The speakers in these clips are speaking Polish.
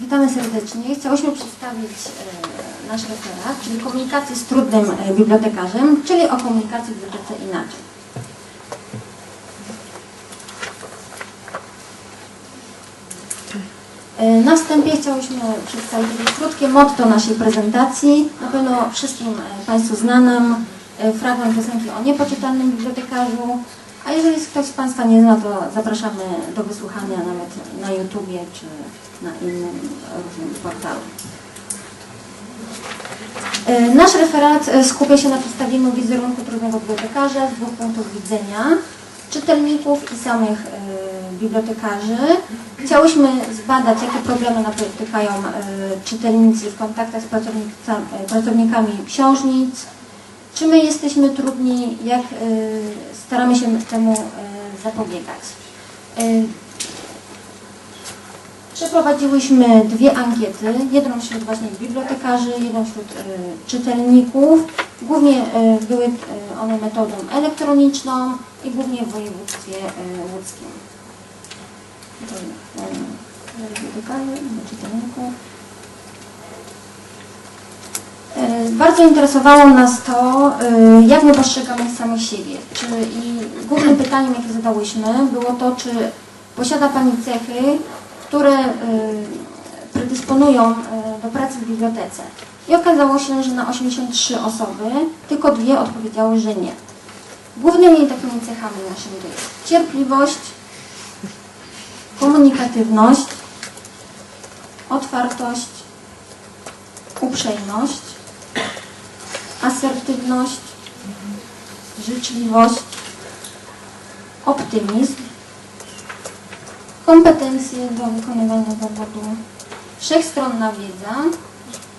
Witamy serdecznie. Chciałyśmy przedstawić e, nasz referat, czyli komunikację z trudnym e, bibliotekarzem, czyli o komunikacji w bibliotece inaczej. E, Na wstępie chciałyśmy przedstawić krótkie motto naszej prezentacji. Na pewno wszystkim Państwu znanym fragment piosenki o niepoczytalnym bibliotekarzu. A jeżeli ktoś z Państwa nie zna, to zapraszamy do wysłuchania nawet na YouTubie czy na innym różnym portalu. E, Nasz referat e, skupia się na przedstawieniu wizerunku trudnego bibliotekarza z dwóch punktów widzenia czytelników i samych e, bibliotekarzy. Chciałyśmy zbadać, jakie problemy napotykają czytelnicy w kontaktach z pracownikami książnic, czy my jesteśmy trudni, jak e, staramy się temu e, zapobiegać. E, Przeprowadziłyśmy dwie ankiety, jedną wśród właśnie bibliotekarzy, jedną wśród czytelników. Głównie były one metodą elektroniczną i głównie w województwie łódzkim. To, e, bibliotekarzy, czytelników. E, Bardzo interesowało nas to, e, jak my postrzegamy samych siebie. Czy, I głównym pytaniem, jakie zadałyśmy, było to, czy posiada Pani cechy, które e, predysponują do pracy w bibliotece. I okazało się, że na 83 osoby tylko dwie odpowiedziały, że nie. Głównymi takimi cechami naszymi to jest cierpliwość, komunikatywność, otwartość, uprzejmość, asertywność, życzliwość, optymizm, kompetencje do wykonywania zawodu, wszechstronna wiedza,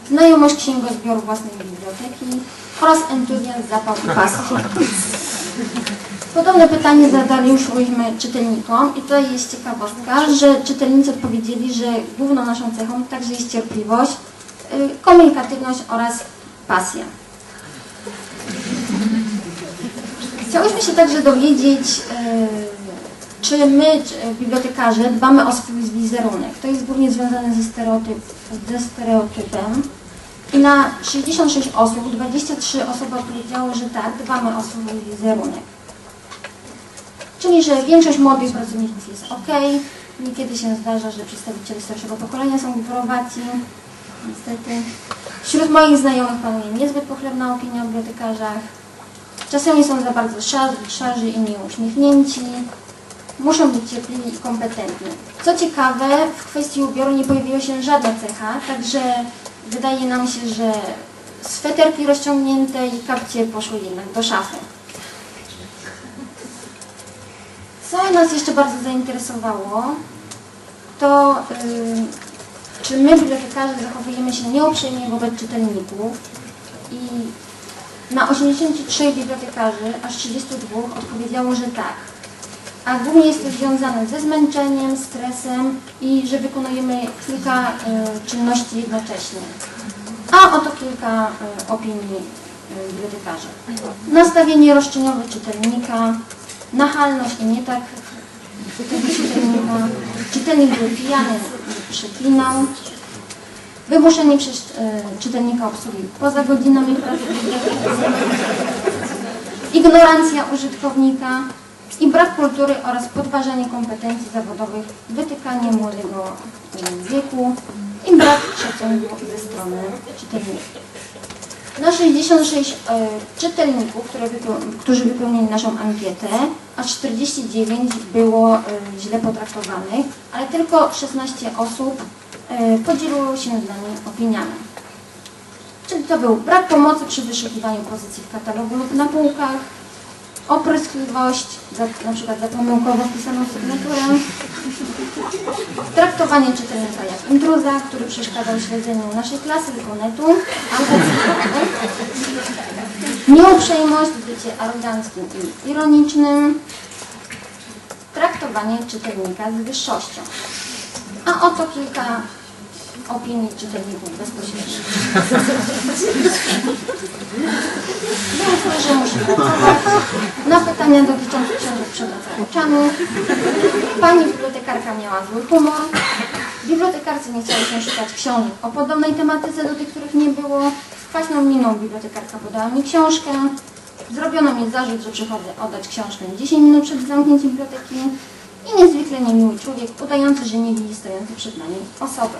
znajomość księgozbioru własnej biblioteki oraz entuzjazm, zapał i pasję. Podobne pytanie zadaliśmy czytelnikom i tutaj jest ciekawostka, że czytelnicy odpowiedzieli, że główną naszą cechą także jest cierpliwość, y, komunikatywność oraz pasja. Chciałyśmy się także dowiedzieć, y, czy my, bibliotekarze, dbamy o swój wizerunek. To jest głównie związane ze, stereotyp, ze stereotypem. I na 66 osób, 23 osoby odpowiedziały, że tak, dbamy o swój wizerunek. Czyli, że większość młodych pracowników jest ok. Niekiedy się zdarza, że przedstawiciele starszego pokolenia są gworowaci. Niestety. Wśród moich znajomych panuje niezbyt pochlebna opinia o bibliotekarzach. Czasami są za bardzo szarzy, i nieuśmiechnięci. Muszą być cierpliwi i kompetentni. Co ciekawe, w kwestii ubioru nie pojawiła się żadna cecha, także wydaje nam się, że sweterki rozciągnięte i kapcie poszły jednak do szafy. Co nas jeszcze bardzo zainteresowało, to y, czy my, bibliotekarze, zachowujemy się nieuprzejmie wobec czytelników i na 83 bibliotekarzy, aż 32 odpowiedziało, że tak. A głównie jest to związane ze zmęczeniem, stresem i że wykonujemy kilka y, czynności jednocześnie. A oto kilka y, opinii y, bibliotekarzy. Nastawienie roszczeniowe czytelnika, nachalność i nie tak czytelnika, czytelnik był pijany przeklinał, wymuszenie przez y, czytelnika obsługi. Poza godzinami pracy. Ignorancja użytkownika i brak kultury oraz podważanie kompetencji zawodowych, wytykanie młodego wieku i brak szacunku ze strony czytelników. Na 66 e, czytelników, które którzy wypełnili naszą ankietę, a 49 było e, źle potraktowanych, ale tylko 16 osób e, podzieliło się z nami opiniami. Czyli to był brak pomocy przy wyszukiwaniu pozycji w katalogu lub na półkach, opryskliwość, za, na przykład za pomyłkowo wpisaną sygnaturę, traktowanie czytelnika jak intruza, który przeszkadzał śledzeniu naszej klasy lub netu, albo nieuprzejmość, bycie aroganckim i ironicznym, traktowanie czytelnika z wyższością. A oto kilka opinii czytelników bezpośrednio. Wiem, że muszę pracować. Na pytania dotyczące książek przewracam oczami. Pani bibliotekarka miała zły humor. Bibliotekarce nie chciało się szukać książek o podobnej tematyce do tych, których nie było. Kwaśną miną bibliotekarka podała mi książkę. Zrobiono mi zarzut, że przychodzę oddać książkę 10 minut przed zamknięciem biblioteki. I niezwykle niemiły człowiek, udający, że nie widzi stojącej przed nami osoby.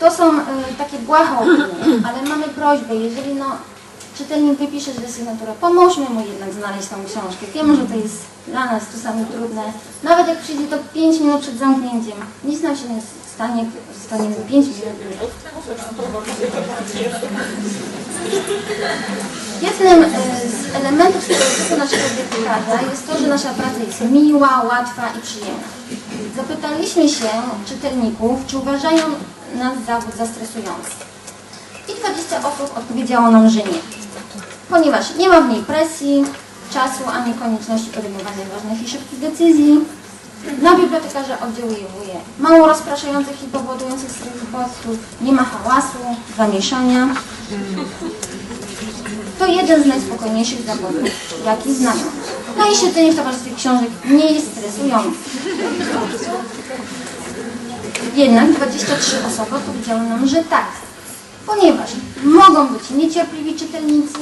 To są e, takie błahe ale mamy prośbę, jeżeli no, czytelnik wypisze źle sygnaturę, pomóżmy mu jednak znaleźć tą książkę. Wiemy, że to jest dla nas czasami trudne. Nawet jak przyjdzie to 5 minut przed zamknięciem, nic nam się nie stanie, staniemy 5 minut. Jednym e, z elementów stereotypu naszego bibliotekarza jest to, że nasza praca jest miła, łatwa i przyjemna. Zapytaliśmy się czytelników, czy uważają nas zawód za stresujący. I 20 osób odpowiedziało nam, że nie. Ponieważ nie ma w niej presji, czasu, ani konieczności podejmowania ważnych i szybkich decyzji. Na bibliotekarza oddziałuje mało rozpraszających i powodujących stres bodźców, nie ma hałasu, zamieszania. To jeden z najspokojniejszych zawodów, jaki znają. No i siedzenie w towarzystwie książek nie jest stresujące. Jednak 23 osoby odpowiedziały nam, że tak, ponieważ mogą być niecierpliwi czytelnicy,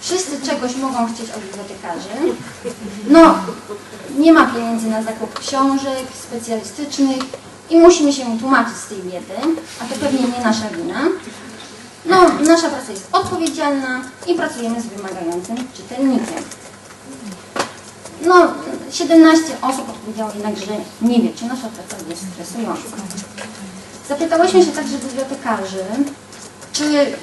wszyscy czegoś mogą chcieć od bibliotekarzy, no nie ma pieniędzy na zakup książek specjalistycznych i musimy się tłumaczyć z tej biedy, a to pewnie nie nasza wina. No, nasza praca jest odpowiedzialna i pracujemy z wymagającym czytelnikiem. No, 17 osób odpowiedziało jednak, że nie wie, czy nasza praca jest stresująca. Zapytałyśmy się także bibliotekarzy, czy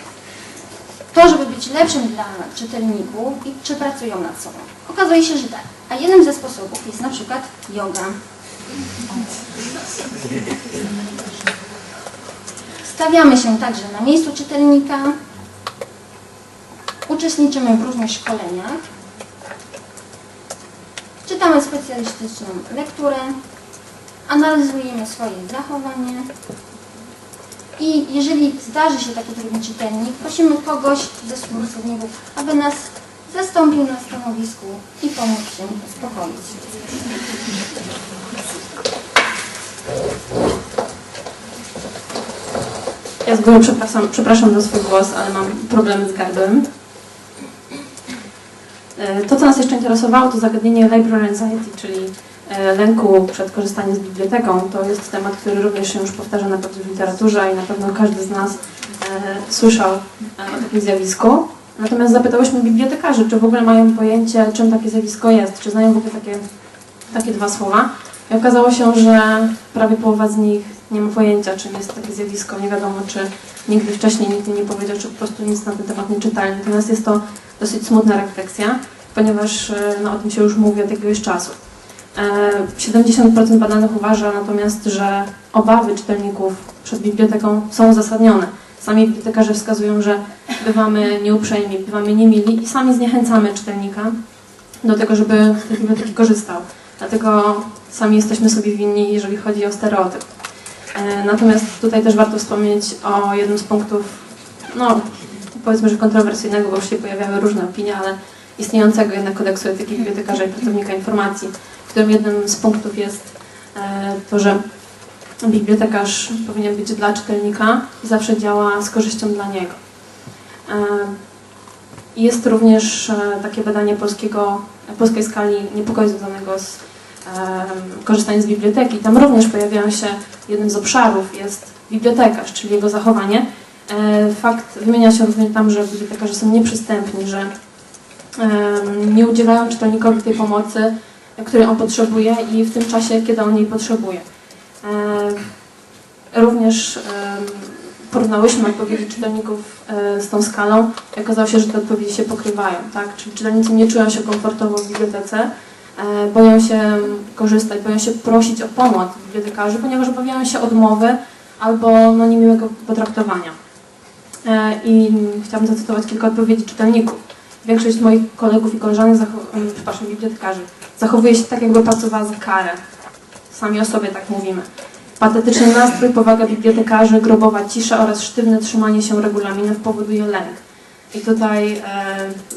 to, żeby być lepszym dla czytelników i czy pracują nad sobą. Okazuje się, że tak. A jednym ze sposobów jest na przykład yoga. Stawiamy się także na miejscu czytelnika, uczestniczymy w różnych szkoleniach, czytamy specjalistyczną lekturę, analizujemy swoje zachowanie i jeżeli zdarzy się taki trudny czytelnik, prosimy kogoś ze współpracowników, aby nas zastąpił na stanowisku i pomógł się uspokoić. Ja z góry przepraszam, przepraszam za swój głos, ale mam problemy z gardłem. E, To, co nas jeszcze interesowało, to zagadnienie library anxiety, czyli e, lęku przed korzystaniem z biblioteką. To jest temat, który również się już powtarza na pewno w literaturze i na pewno każdy z nas e, słyszał o takim zjawisku. Natomiast zapytałyśmy bibliotekarzy, czy w ogóle mają pojęcie, czym takie zjawisko jest, czy znają w ogóle takie, takie dwa słowa. I okazało się, że prawie połowa z nich nie ma pojęcia, czym jest takie zjawisko. Nie wiadomo, czy nigdy wcześniej nikt nie powiedział, czy po prostu nic na ten temat nie czytali. Natomiast jest to dosyć smutna refleksja, ponieważ e, no, o tym się już mówi od jakiegoś czasu. E, 70% badanych uważa natomiast, że obawy czytelników przed biblioteką są uzasadnione. Sami bibliotekarze wskazują, że bywamy nieuprzejmi, bywamy niemili i sami zniechęcamy czytelnika do tego, żeby z tej biblioteki korzystał. Dlatego sami jesteśmy sobie winni, jeżeli chodzi o stereotyp. E, Natomiast tutaj też warto wspomnieć o jednym z punktów, no powiedzmy, że kontrowersyjnego, bo już się pojawiały różne opinie, ale istniejącego jednak kodeksu etyki bibliotekarza i pracownika informacji, w którym jednym z punktów jest e, to, że bibliotekarz powinien być dla czytelnika i zawsze działa z korzyścią dla niego. E, Jest również takie badanie polskiego, polskiej skali niepokoju związanego z em, korzystaniem z biblioteki. Tam również pojawiają się, jednym z obszarów jest bibliotekarz, czyli jego zachowanie. E, Fakt wymienia się również tam, że bibliotekarze są nieprzystępni, że em, nie udzielają czytelnikowi tej pomocy, której on potrzebuje i w tym czasie, kiedy on jej potrzebuje. E, Również em, porównałyśmy odpowiedzi czytelników e, z tą skalą i okazało się, że te odpowiedzi się pokrywają. Tak? Czyli czytelnicy nie czują się komfortowo w bibliotece, e, boją się korzystać, boją się prosić o pomoc bibliotekarzy, ponieważ obawiają się odmowy albo no, niemiłego potraktowania. E, I chciałabym zacytować kilka odpowiedzi czytelników. Większość moich kolegów i koleżanek, przepraszam, bibliotekarzy, zachowuje się tak, jakby pracowała za karę. Sami o sobie tak mówimy. Patetyczny nastrój, powaga bibliotekarzy, grobowa cisza oraz sztywne trzymanie się regulaminów powoduje lęk. I tutaj e,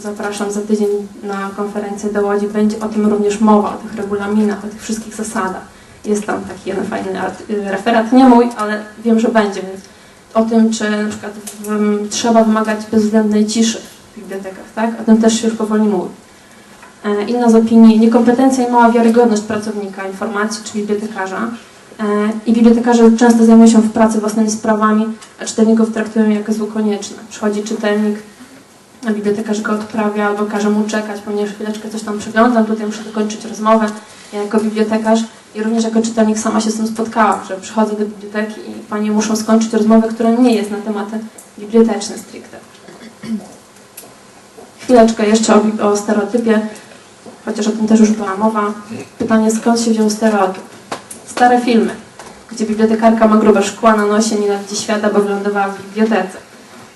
zapraszam za tydzień na konferencję do Łodzi. Będzie o tym również mowa, o tych regulaminach, o tych wszystkich zasadach. Jest tam taki jeden fajny y, referat, nie mój, ale wiem, że będzie, więc o tym, czy na przykład w, trzeba wymagać bezwzględnej ciszy w bibliotekach, tak? O tym też się już powoli mówi. E, Inna z opinii, niekompetencja i mała wiarygodność pracownika informacji czy bibliotekarza. E, I bibliotekarze często zajmują się w pracy własnymi sprawami, a czytelników traktują jako zło konieczne. Przychodzi czytelnik, a bibliotekarz go odprawia albo każe mu czekać, ponieważ chwileczkę coś tam przeglądam, tutaj muszę dokończyć rozmowę. Ja jako bibliotekarz i również jako czytelnik sama się z tym spotkałam, że przychodzę do biblioteki i panie muszą skończyć rozmowę, która nie jest na tematy biblioteczne stricte. Chwileczkę jeszcze o, o stereotypie, chociaż o tym też już była mowa. Pytanie, skąd się wziął stereotyp? Stare filmy, gdzie bibliotekarka ma grube szkła na nosie, nienawidzi świata, bo wylądowała w bibliotece.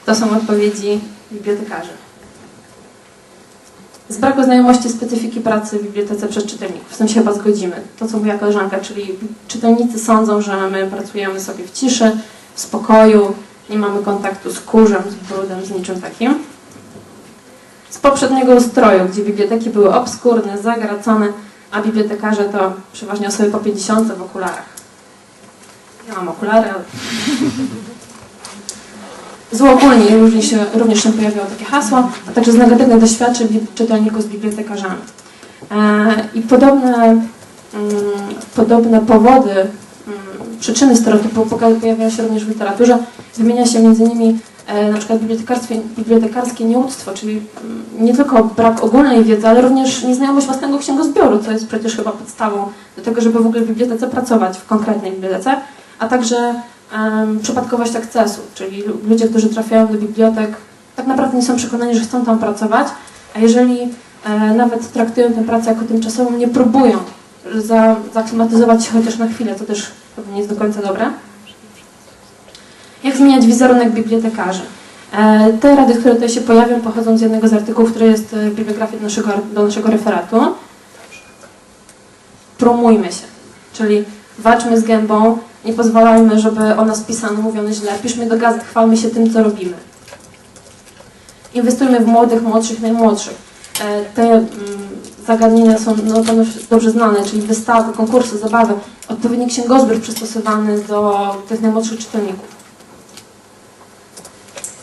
To są odpowiedzi bibliotekarzy. Z braku znajomości specyfiki pracy w bibliotece przez czytelników. Z tym się chyba zgodzimy. To, co mówiła koleżanka, czyli czytelnicy sądzą, że my pracujemy sobie w ciszy, w spokoju, nie mamy kontaktu z kurzem, z brudem, z niczym takim. Z poprzedniego ustroju, gdzie biblioteki były obskurne, zagracone, a bibliotekarze to przeważnie osoby po 50 w okularach. Ja mam okulary, ale... Złoogólnie również również się pojawiało takie hasło, a także z negatywnych doświadczeń czytelników z bibliotekarzami. E, I podobne, mm, podobne powody, mm, przyczyny stereotypu pojawiają się również w literaturze. Wymienia się m.in. E, na przykład bibliotekarstwie, bibliotekarskie nieuctwo, czyli mm, nie tylko brak ogólnej wiedzy, ale również nieznajomość własnego księgozbioru, co jest przecież chyba podstawą do tego, żeby w ogóle w bibliotece pracować, w konkretnej bibliotece, a także em, przypadkowość akcesu, czyli lu- ludzie, którzy trafiają do bibliotek, tak naprawdę nie są przekonani, że chcą tam pracować, a jeżeli e, nawet traktują tę pracę jako tymczasową, nie próbują za, się chociaż na chwilę, to też nie jest do końca dobre. Jak zmieniać wizerunek bibliotekarzy? E, Te rady, które tutaj się pojawią, pochodzą z jednego z artykułów, który jest e, w bibliografii do naszego, do naszego referatu. Promujmy się, czyli walczmy z gębą, nie pozwalajmy, żeby o nas pisano, mówiono źle. Piszmy do gazet, chwalmy się tym, co robimy. Inwestujmy w młodych, młodszych, najmłodszych. E, Te mm, zagadnienia są no, dobrze znane, czyli wystawy, konkursy, zabawy, odpowiedni księgozbiór przystosowany do tych najmłodszych czytelników.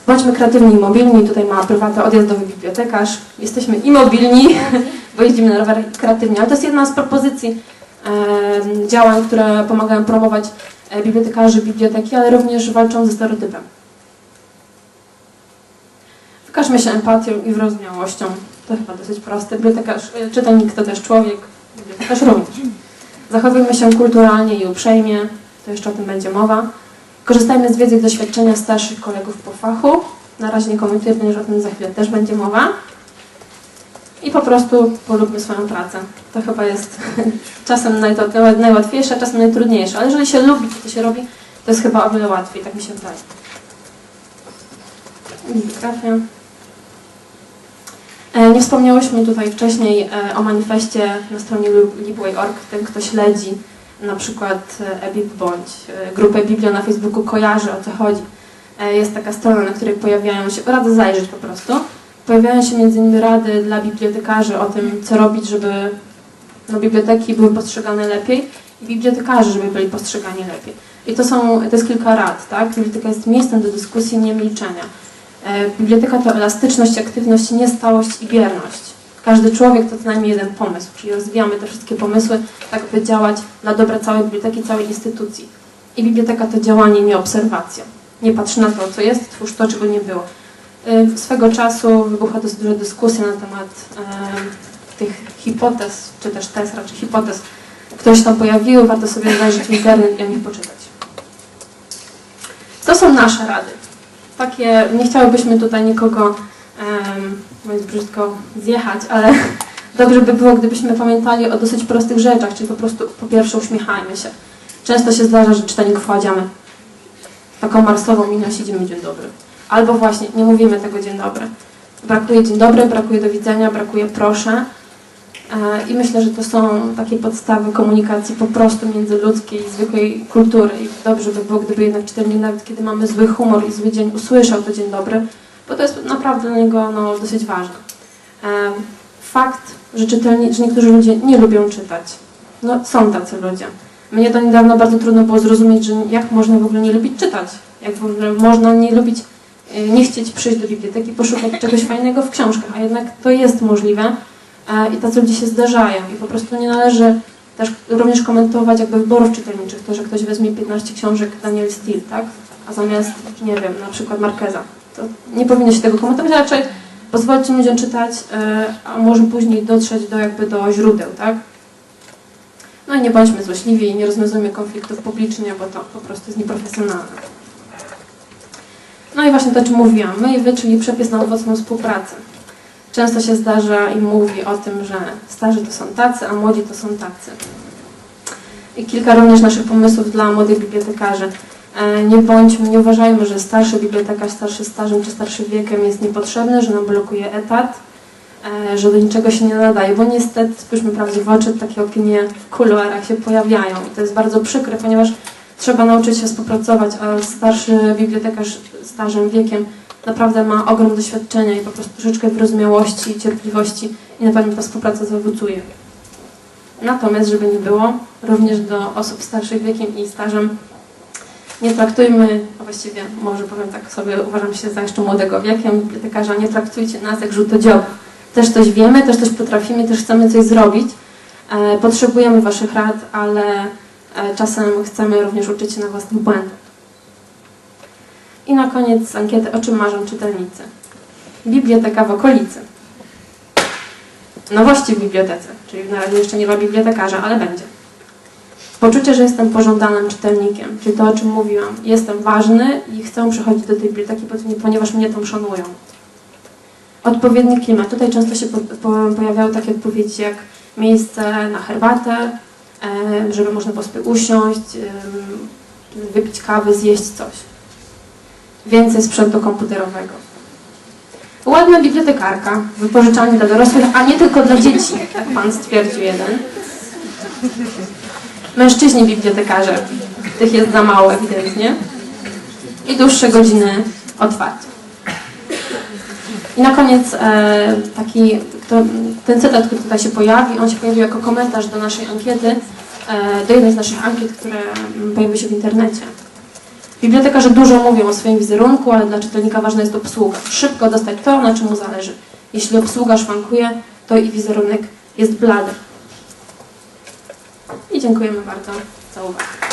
Bądźmy kreatywni i mobilni. Tutaj ma prywatny odjazdowy bibliotekarz. Jesteśmy i mobilni, bo jeździmy na rowerach i kreatywni. Ale to jest jedna z propozycji e, działań, które pomagają promować e, bibliotekarzy, biblioteki, ale również walczą ze stereotypem. Wykażmy się empatią i wyrozumiałością. To chyba dosyć proste. Bibliotekarz, e, czytelnik to też człowiek, bibliotekarz również. Zachowujmy się kulturalnie i uprzejmie. To jeszcze o tym będzie mowa. Korzystajmy z wiedzy i doświadczenia starszych kolegów po fachu. Na razie nie komentuję, ponieważ o tym za chwilę też będzie mowa. I po prostu polubmy swoją pracę. To chyba jest czasem najłatwiejsze, czasem najtrudniejsze. Ale jeżeli się lubi, to się robi, to jest chyba o wiele łatwiej, tak mi się wydaje. E, Nie wspomniałyśmy tutaj wcześniej e, o manifestie na stronie Libway.org. Ten, kto śledzi na przykład e, eBib bądź e, grupę Biblia na Facebooku kojarzy o co chodzi. E, Jest taka strona, na której pojawiają się, radzę zajrzeć po prostu, pojawiają się między innymi rady dla bibliotekarzy o tym, co robić, żeby no, biblioteki były postrzegane lepiej i bibliotekarzy, żeby byli postrzegani lepiej. I to są, to jest kilka rad, tak? Biblioteka jest miejscem do dyskusji, nie milczenia. Biblioteka to elastyczność, aktywność, niestałość i bierność. Każdy człowiek to co najmniej jeden pomysł, czyli rozwijamy te wszystkie pomysły, tak by działać dla dobra całej biblioteki, całej instytucji. I biblioteka to działanie, nie obserwacja. Nie patrz na to, co jest, twórz to, czego nie było. Y, Swego czasu wybuchła dosyć duża dyskusja na temat e, tych hipotez, czy też tez, raczej hipotez, które się tam pojawiły. Warto sobie zajrzeć w internet i o nich poczytać. To są nasze rady. Takie, nie chciałybyśmy tutaj nikogo, mówiąc brzydko, zjechać, ale dobrze by było, gdybyśmy pamiętali o dosyć prostych rzeczach, czyli po prostu po pierwsze uśmiechajmy się. Często się zdarza, że czytelników kładziemy taką marsową minę, siedzimy dzień dobry. Albo właśnie nie mówimy tego dzień dobry. Brakuje dzień dobry, brakuje do widzenia, brakuje proszę. E, I myślę, że to są takie podstawy komunikacji po prostu międzyludzkiej, zwykłej kultury. I dobrze by było, gdyby jednak czytelnik, nawet kiedy mamy zły humor i zły dzień, usłyszał to dzień dobry, bo to jest naprawdę dla niego no, dosyć ważne. Fakt, że, czytelni, że niektórzy ludzie nie lubią czytać. No, są tacy ludzie. Mnie do niedawna bardzo trudno było zrozumieć, że jak można w ogóle nie lubić czytać. Jak w ogóle można nie lubić, e, nie chcieć przyjść do biblioteki poszukać czegoś fajnego w książkach. A jednak to jest możliwe e, i tacy ludzie się zdarzają. I po prostu nie należy też również komentować jakby wyborów czytelniczych. To, że ktoś weźmie 15 książek Daniel Steele, tak? A zamiast, nie wiem, na przykład Markeza. To nie powinno się tego komentować, raczej pozwolić ludziom czytać, e, a może później dotrzeć do jakby do źródeł, tak? No i nie bądźmy złośliwi i nie rozwiązujmy konfliktów publicznie, bo to po prostu jest nieprofesjonalne. No i właśnie to, o czym mówiłam. My i wy, czyli przepis na owocną współpracę. Często się zdarza i mówi o tym, że starzy to są tacy, a młodzi to są tacy. I kilka również naszych pomysłów dla młodych bibliotekarzy. E, Nie bądźmy, nie uważajmy, że starszy bibliotekarz, starszy stażem czy starszy wiekiem jest niepotrzebny, że nam blokuje etat, e, że do niczego się nie nadaje, bo niestety, spójrzmy prawdzie w oczy, takie opinie w kuluarach się pojawiają to jest bardzo przykre, ponieważ trzeba nauczyć się współpracować, a starszy bibliotekarz stażem wiekiem naprawdę ma ogrom doświadczenia i po prostu troszeczkę wyrozumiałości i cierpliwości i na pewno ta współpraca zaowocuje. Natomiast, żeby nie było, również do osób starszych wiekiem i stażem nie traktujmy, a właściwie może powiem tak sobie, uważam się za jeszcze młodego wiekiem bibliotekarza, nie traktujcie nas jak żółtodziobów. Też coś wiemy, też coś potrafimy, też chcemy coś zrobić. E, potrzebujemy Waszych rad, ale e, czasem chcemy również uczyć się na własnych błędach. I na koniec ankiety, o czym marzą czytelnicy. Biblioteka w okolicy. Nowości w bibliotece, czyli na razie jeszcze nie ma bibliotekarza, ale będzie. Poczucie, że jestem pożądanym czytelnikiem, czyli to, o czym mówiłam. Jestem ważny i chcę przychodzić do tej biblioteki, ponieważ mnie tam szanują. Odpowiedni klimat. Tutaj często się po, po, pojawiały takie odpowiedzi jak miejsce na herbatę, e, żeby można było sobie usiąść, wypić kawy, zjeść coś. Więcej sprzętu komputerowego. Ładna bibliotekarka, wypożyczalnia dla dorosłych, a nie tylko dla dzieci, tak pan stwierdził jeden. Mężczyźni bibliotekarze, tych jest za mało ewidentnie. I dłuższe godziny otwarcia. I na koniec e, taki, to, ten cytat, który tutaj się pojawi, on się pojawił jako komentarz do naszej ankiety, e, do jednej z naszych ankiet, które mm, pojawiły się w internecie. Bibliotekarze dużo mówią o swoim wizerunku, ale dla czytelnika ważna jest obsługa. Szybko dostać to, na czym mu zależy. Jeśli obsługa szwankuje, to i wizerunek jest blady. I dziękujemy bardzo za uwagę.